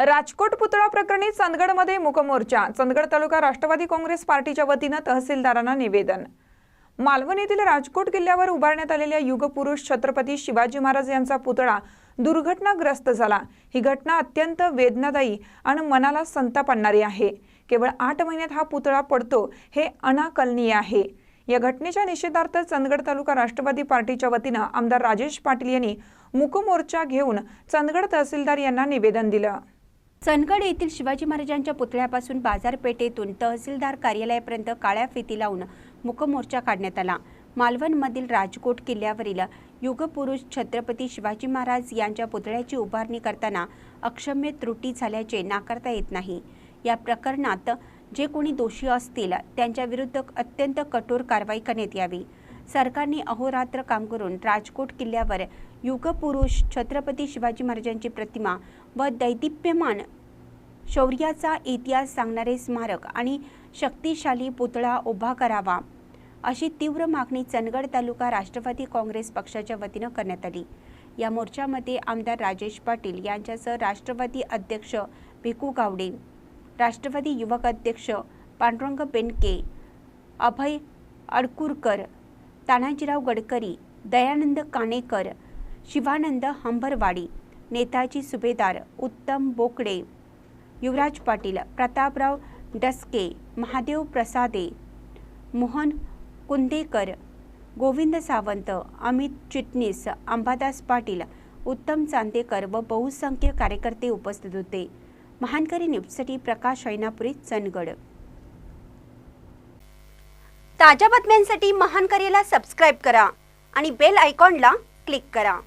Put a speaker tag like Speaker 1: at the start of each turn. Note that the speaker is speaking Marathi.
Speaker 1: राजकोट पुतळा प्रकरणी चंदगडमध्ये मुकमोर्चा. चंदगड तालुका राष्ट्रवादी काँग्रेस पार्टीच्या वतीनं तहसीलदारांना निवेदन. मालवण येथील राजकोट किल्ल्यावर उभारण्यात आलेल्या युगपुरुष छत्रपती शिवाजी महाराज यांचा पुतळा दुर्घटनाग्रस्त झाला. ही घटना अत्यंत वेदनादायी आणि मनाला संताप आणणारी आहे. केवळ आठ महिन्यात हा पुतळा पडतो हे अनाकलनीय आहे. या घटनेच्या निषेधार्थ चंदगड तालुका राष्ट्रवादी पार्टीच्या वतीनं आमदार राजेश पाटील यांनी मुकमोर्चा घेऊन चंदगड तहसीलदार यांना निवेदन दिलं.
Speaker 2: चंदगड येथील शिवाजी महाराजांच्या पुतळ्यापासून बाजारपेठेतून तहसीलदार कार्यालयापर्यंत काळ्या फिती लावून मुकमोर्चा काढण्यात आला. मालवणमधील राजकोट किल्ल्यावरील युगपुरुष छत्रपती शिवाजी महाराज यांच्या पुतळ्याची उभारणी करताना अक्षम्य त्रुटी झाल्याचे नाकारता येत नाही. या प्रकरणात जे कोणी दोषी असतील त्यांच्या विरुद्ध अत्यंत कठोर कारवाई करण्यात यावी. सरकारने अहोरात्र काम करून राजकोट किल्ल्यावर युगपुरुष छत्रपती शिवाजी महाराजांची प्रतिमा व दैदिप्यमान शौर्याचा इतिहास सांगणारे स्मारक आणि शक्तिशाली पुतळा उभा करावा अशी तीव्र मागणी चंदगड तालुका राष्ट्रवादी काँग्रेस पक्षाच्या वतीनं करण्यात आली. या मोर्चामध्ये आमदार राजेश पाटील यांच्यासह राष्ट्रवादी अध्यक्ष भिकू गावडे राष्ट्रवादी युवक अध्यक्ष पांडुरंग बेनके अभय अडकुरकर तानाजीराव गडकरी दयानंद काणेकर शिवानंद हंबरवाडी नेताजी सुभेदार उत्तम बोकडे युवराज पाटील प्रतापराव डस्के महादेव प्रसादे मोहन कुंदेकर गोविंद सावंत अमित चिटणीस अंबादास पाटील उत्तम चांदेकर व बहुसंख्य कार्यकर्ते उपस्थित होते. महानकरी न्यूजसाठी प्रकाश ऐनापुरी चंदगड. ताज्या बातम्यांसाठी महानकरीला सबस्क्राईब करा आणि बेल आयकॉनला क्लिक करा.